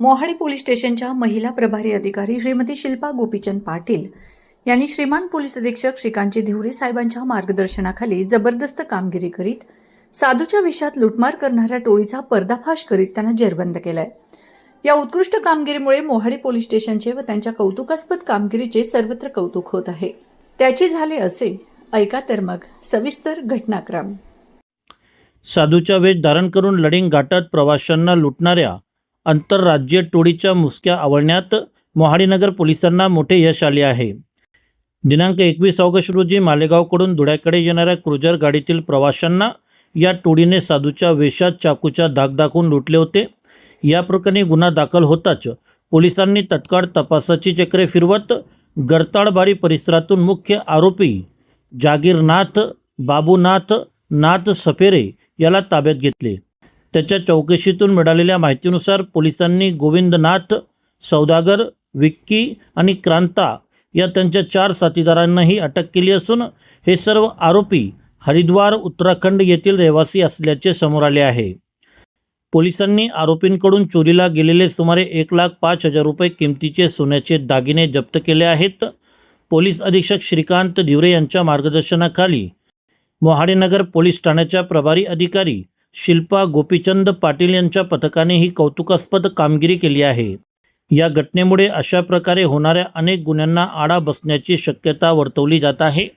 Mohadi police स्टेशनच्या महिला प्रभारी अधिकारी श्रीमती शिल्पा गोपीचंद पाटील यांनी श्रीमान पोलीस अधीक्षक श्रीकांतजी धिवरे साहेबांच्या मार्गदर्शनाखाली जबरदस्त कामगिरी करीत साधूच्या विषयात लुटमार करणाऱ्या टोळीचा पर्दाफाश करीत त्यांना जेरबंद केलाय. या उत्कृष्ट कामगिरीमुळे मोहाडी पोलीस स्टेशनचे व त्यांच्या कौतुकास्पद कामगिरीचे सर्वत्र कौतुक होत आहे. त्याचे झाले असे ऐका तर मग सविस्तर घटनाक्रम. साधूच्या वेश धारण करून लढिंग घाटात प्रवाशांना लुटणाऱ्या आंतरराज्य टोळीच्या मुसक्या आवळण्यात मोहाडीनगर पोलिसांना मोठे यश आले आहे. दिनांक एकवीस ऑगस्ट रोजी मालेगावकडून धुळ्याकडे येणाऱ्या क्रुझर गाडीतील प्रवाशांना या टोळीने साधूच्या वेशात चाकूच्या धाक दाखवून लुटले होते. या प्रकरणी गुन्हा दाखल होताच पोलिसांनी तत्काळ तपासाची चक्रे फिरवत गरताळबारी परिसरातून मुख्य आरोपी जागीरनाथ बाबूनाथ नाथ सफेरे याला ताब्यात घेतले. त्याच्या चौकशीतून मिळालेल्या माहितीनुसार पोलिसांनी गोविंदनाथ सौदागर विक्की आणि क्रांता या त्यांच्या चार साथीदारांनाही अटक केली असून हे सर्व आरोपी हरिद्वार उत्तराखंड येथील रहिवासी असल्याचे समोर आले आहे. पोलिसांनी आरोपींकडून चोरीला गेलेले सुमारे एक लाख पाच हजार रुपये किमतीचे सोन्याचे दागिने जप्त केले आहेत. पोलीस अधीक्षक श्रीकांत धिवरे यांच्या मार्गदर्शनाखाली मोहाडीनगर पोलीस ठाण्याच्या प्रभारी अधिकारी शिल्पा गोपीचंद पाटील यांच्या पथकाने ही कौतुकास्पद कामगिरी केली आहे. या घटनेमुळे अशा प्रकारे होणाऱ्या अनेक गुन्ह्यांना आळा बसण्याची शक्यता वर्तवली जात आहे.